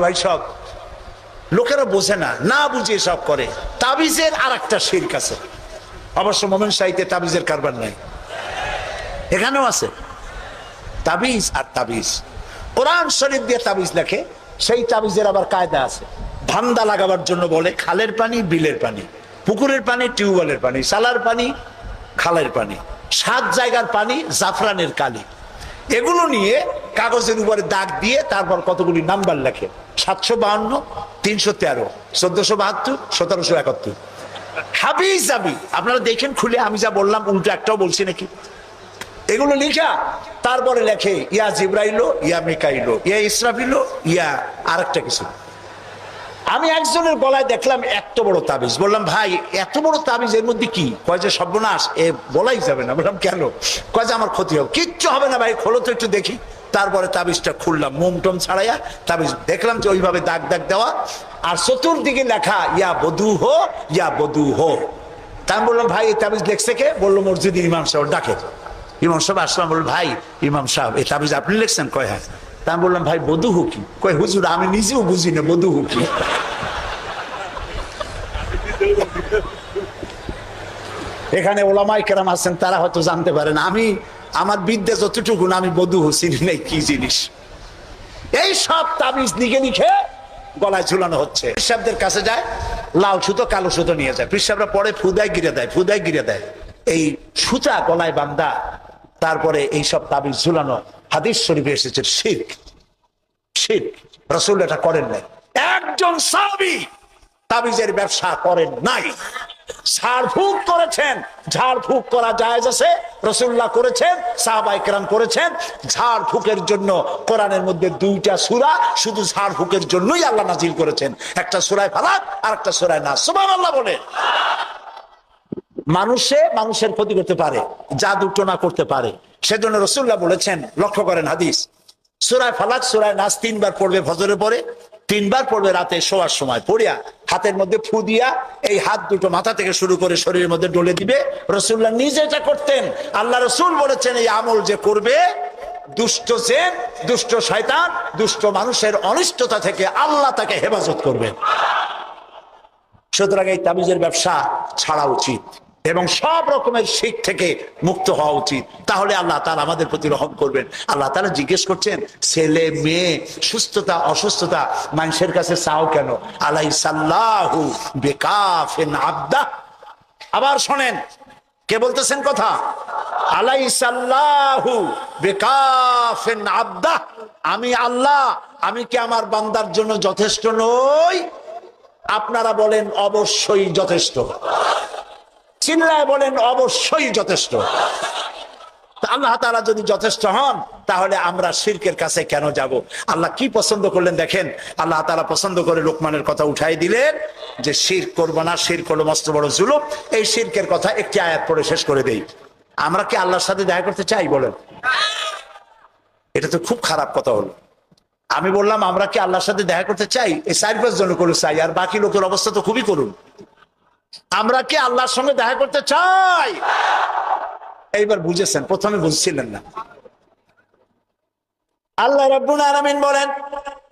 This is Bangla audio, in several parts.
ভাই, সব। লোকেরা বোঝে না না বুঝে সব করে। তাবিজের আর একটা শির্ক আছে। অবশ্য মোমেন সাহিত্যে তাবিজের কারবার নাই। এখানেও আছে। তাবিজ আর তাবিজ। কোরআন শরীফ দিয়ে তাবিজ লেখে, সেই তাবিজের আবার কায়দা আছে। ধান্দা লাগাবার জন্য বলে খালের পানি, বিলের পানি। পুকুরের পানি, টিউবওয়েলের পানি, সালার পানি, খালের পানি। সাত জায়গার পানি, জাফরানের কালি। এগুলো নিয়ে কাগজের উপরে দাগ দিয়ে তারপর কতগুলি নাম্বার লেখে? সাতশো বাহান্ন, তিনশো তেরো, চোদ্দশো বাহাত্তর, সতেরোশো একাত্তর। হাবিজ আবি, আপনারা দেখেন খুলে আমি যা বললাম, উল্টো একটাও বলছি নাকি? এগুলো লিখা, তারপরে লেখে, ইয়া জিব্রাইলো ইয়া মেকাইলো ইয়া ইসরাফিলো ইয়া আরেকটা কিছু। আমি একজনের গলায় দেখলাম এত বড় তাবিজ। বললাম, ভাই, এত বড় তাবিজ, এর মধ্যে কি? কয় যে, সর্বনাশ, এ বলাই যাবে না। বললাম, কেন? কয় যে, আমার ক্ষতি হবে। কিচ্ছু হবে না ভাই, খোলো তো একটু দেখি। তারপরে তাবিজটা খুললাম, মোম টোম ছাড়াইয়া তাবিজ দেখলাম যে, ওইভাবে দাগ দাগ দেওয়া। আর চতুর্দিকে লেখা, ইয়া বধু হো, ইয়া বধু হো। তা আমি বললাম, ভাই, এই তাবিজ লেখছে কে? বলল, মসজিদ ইমাম সাহেব ডাকে। ইমাম সাহেব আসলাম, বলল, ভাই, ইমাম সাহেব, এই তাবিজ আপনি লিখছেন? কয় হ্যাঁ। তা আমি বললাম, ভাই, বধু হুকি কয়, হুজুর, আমি নিজেও বুঝি না, বধু হুকি এখানে ওলামাই কেরাম আছেন, তারা হয়তো জানতে পারেন। আমি, আমার বিদ্যা যতটুকু আমি বধু হুসিন নেই, কি জিনিস? এই সব তাবিজ লিখে লিখে গলায় ঝুলানো হচ্ছে। পিসাবদের কাছে যায়, লাল সুতো, কালো সুতো নিয়ে যায়। পিসাবরা পরে ফুদায় গিরে দেয়, ফুদায় গিরে দেয়। এই সুতা গলায় বান্দা, তারপরে এই সব তাবিজ ঝুলানো, হাদিস শরীফে এসেছে, শির্ক। শির্ক, রসুল এটা করেন নাই। একজন সাবি তাবিজের ব্যবসা করেন নাই। করেছেন। করা জায়েজ আছে রসুল্লাহ করেছেন সাহাবাই কেরাম করেছেন। জন্য কোরআনের মধ্যে দুইটা সুরা, শুধু জন্যই আল্লাহ নাজিল করেছেন। একটা সুরায় ফালাক আর একটা সুরায় না সুবান আল্লাহ বলে মানুষে মানুষের ক্ষতি করতে পারে যা দুটো না করতে পারে। সেজন্য রসুল্লাহ বলেছেন, লক্ষ্য করেন হাদিস। সুরায় ফালাক, সুরায় নাচ তিনবার পড়বে ভজরে পরে তিনবার পড়বে রাতে শোয়ার সময়। পড়িয়া হাতের মধ্যে ফু দিয়া এই হাত দুটো মাথা থেকে শুরু করে শরীরের মধ্যে ডলে দিবে। রসুল্লাহ নিজে এটা করতেন। আল্লাহ রসুল বলেছেন, এই আমল যে করবে, দুষ্ট জেন, দুষ্ট শয়তান, দুষ্ট মানুষের অনিষ্টতা থেকে আল্লাহ তাকে হেফাজত করবেন। সুতরাং এই তাবিজের ব্যবসা ছাড়া উচিত। এবং সব রকমের শিখ থেকে মুক্ত হওয়া উচিত। তাহলে আল্লাহ তার আমাদের প্রতি রহম করবেন। আল্লাহ তারা জিজ্ঞেস করছেন, ছেলে, মেয়ে, সুস্থতা, অসুস্থতা, মানুষের কাছে চাও কেন? আলাই সাল্লাহু বেকাফেন আবদা। আবার শোনেন, কে বলতেছেন কথা? আলাই সাল্লাহু বেকাফেন আবদা। আমি আল্লাহ, আমি কি আমার বান্দার জন্য যথেষ্ট নই? আপনারা বলেন, অবশ্যই যথেষ্ট। চিল্লায় বলেন, অবশ্যই যথেষ্ট। আল্লাহ তারা যদি যথেষ্ট হন, তাহলে আমরা শির্কের কাছে কেন যাব? আল্লাহ কি পছন্দ করলেন দেখেন? আল্লাহ তারা পছন্দ করে লোকমানের কথা উঠাই দিলেন যে শির করব না, শির করল মস্ত বড় জুলুম। এই শির্কের কথা একটি আয়াত পড়ে শেষ করে দেই। আমরা কি আল্লাহর সাথে দেখা করতে চাই বলেন? এটা তো খুব খারাপ কথা হলো। আমি বললাম, আমরা কি আল্লাহর সাথে দেখা করতে চাই? এই চার পাঁচ জন করে চাই। আর বাকি লোকের অবস্থা তো খুবই করুন আমরা কি আল্লাহর সঙ্গে দেখা করতে চাই এইবার বুঝেছেন প্রথমে বুঝছিলেন না আল্লাহ রাব্বুল আলামিন বলেন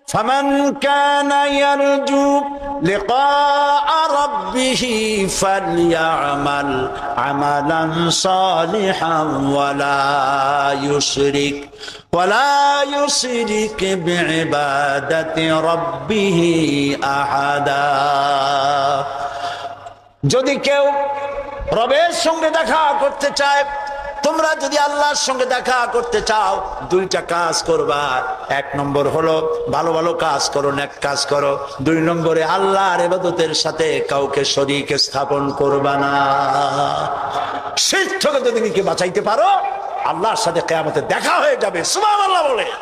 فمن كان يرجو لقاء ربه فليعمل عملا صالحا ولا يشرك ولا يشرك بعبادة ربه أحدا যদি কেউ রবের সঙ্গে দেখা করতে চায়, তোমরা যদি আল্লাহর সঙ্গে দেখা করতে চাও, দুইটা কাজ করবা। এক নম্বর হলো, ভালো ভালো কাজ করো এক কাজ করো। দুই নম্বরে, আল্লাহর এবাদতের সাথে কাউকে শরীকে স্থাপন করবা না। শীত থেকে যদি নিজেকে বাঁচাইতে পারো, আল্লাহর সাথে কেয়ামতে দেখা হয়ে যাবে। সুবহানাল্লাহ বলে।